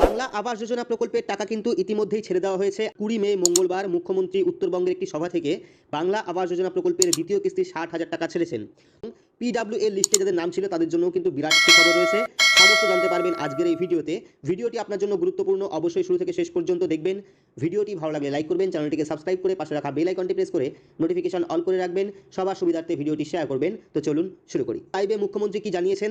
বাংলা আবাস যোজনা প্রকল্পের টাকা কিন্তু ইতিমধ্যেই ছেড়ে দেওয়া হয়েছে। কুড়ি মে, মঙ্গলবার মুখ্যমন্ত্রী উত্তরবঙ্গের একটি সভা থেকে বাংলা আবাস যোজনা প্রকল্পের দ্বিতীয় কিস্তি ষাট হাজার টাকা ছেড়েছেন। পিডাব্লিউ এর লিস্টে যাদের নাম ছিল, তাদের জন্য কিন্তু বিরাট খবর রয়েছে। সমস্ত জানতে পারবেন আজকের এই ভিডিওতে। ভিডিওটি আপনার জন্য গুরুত্বপূর্ণ, অবশ্যই শুরু থেকে শেষ পর্যন্ত দেখবেন। ভিডিওটি ভালো লাগলে লাইক করবেন, চ্যানেলটিকে সাবস্ক্রাইব করে পাশে রাখা বেল আইকনটি প্রেস করে নোটিফিকেশন অল করে রাখবেন। সবার সুবিধার্থে ভিডিওটি শেয়ার করবেন। তো চলুন শুরু করি। লাইভে মুখ্যমন্ত্রী কি জানিয়েছেন?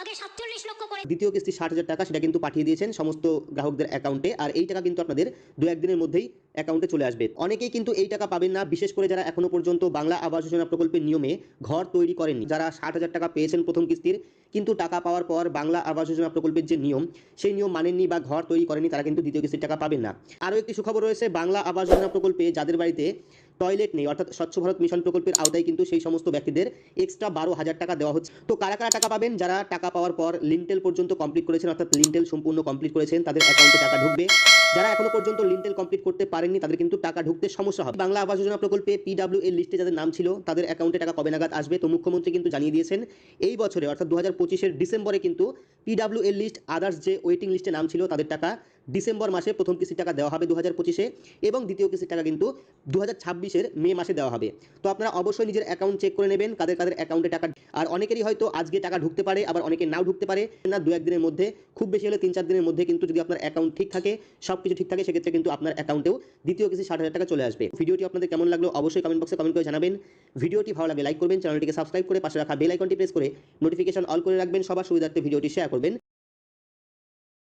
আগে সাতচল্লিশ লক্ষ করে দ্বিতীয় কিস্তি ষাট হাজার টাকা, সেটা কিন্তু পাঠিয়ে দিয়েছেন সমস্ত গ্রাহকদের অ্যাকাউন্টে, আর এই টাকা কিন্তু আপনাদের দু একদিনের মধ্যেই অ্যাকাউন্টে চলে আসবে। অনেকেই কিন্তু এই টাকা পাবেন না, বিশেষ করে যারা এখনও পর্যন্ত বাংলা আবাস যোজনা প্রকল্পের নিয়মে ঘর তৈরি করেননি, যারা ষাট হাজার টাকা পেয়েছেন প্রথম কিস্তির, কিন্তু টাকা পাওয়ার পর বাংলা আবাস যোজনা প্রকল্পের যে নিয়ম, সেই নিয়ম মানেননি বা ঘর তৈরি করেনি তারা কিন্তু দ্বিতীয় কিস্তির টাকা পাবেন না। আরও একটি সুখবর রয়েছে, বাংলা আবাস যোজনা প্রকল্পে যাদের বাড়িতে টয়লেট নেই, অর্থাৎ স্বচ্ছ ভারত মিশন প্রকল্পের আওতায় কিন্তু সেই সমস্ত ব্যক্তিদের এক্সট্রা বারো হাজার টাকা দেওয়া হচ্ছে। তো কারা কারা টাকা পাবেন? যারা টাকা পাওয়ার পর লিন্টেল পর্যন্ত কমপ্লিট করেছেন, অর্থাৎ লিন্টেল সম্পূর্ণ কমপ্লিট করেছেন, তাদের অ্যাকাউন্টে টাকা ঢুকবে। যারা এখনও পর্যন্ত লিন্টেল কমপ্লিট করতে পারেননি, তাদের কিন্তু টাকা ঢুকতে সমস্যা হবে। বাংলা আবাস যোজনা প্রকল্পে পিডাব্লিউ এর লিস্টে যাদের নাম ছিল, তাদের অ্যাকাউন্টে টাকা কবে নাগাদ আসবে? তো মুখ্যমন্ত্রী কিন্তু জানিয়ে দিয়েছেন, এই বছরে, অর্থাৎ দু হাজার পঁচিশের ডিসেম্বরে কিন্তু পিডাব্লিউ এর লিস্ট আদার্স যে ওয়েটিং লিস্টে নাম ছিল, তাদের টাকা ডিসেম্বর মাসে প্রথম কিস্তির টাকা দেওয়া হবে দু হাজার পঁচিশে এবং দ্বিতীয় কিস্তির টাকা কিন্তু দু হাজার ছাব্বিশের মে মাসে দেওয়া হবে। তো আপনারা অবশ্যই নিজের অ্যাকাউন্ট চেক করে নেবেন, কাদের কাদের অ্যাকাউন্টে টাকা আর অনেকেরই হয়তো আজকে টাকা ঢুকতে পারে, আবার অনেকে নাও ঢুকতে পারে। না, দু একদিনের মধ্যে, খুব বেশি হলে তিন চার দিনের মধ্যে কিন্তু যদি আপনার অ্যাকাউন্ট ঠিক থাকে সব কিছু ঠিক থাকে, সেক্ষেত্রে কিন্তু আপনার অ্যাকাউন্টেও দ্বিতীয় কিস্তি ষাট হাজার টাকা চলে আসবে। ভিডিওটি আপনাদের কেমন লাগল অবশ্যই কমেন্ট বক্সে কমেন্ট করে জানাবেন। ভিডিওটি ভালো লাগে লাইক করবেন চ্যানেলটিকে সাবস্ক্রাইব করে পাশে রাখা বেল আইকনটি প্রেস করে নোটিফিকেশন অল করে রাখবেন। সবার সুবিধার্থে ভিডিওটি শেয়ার করবেন।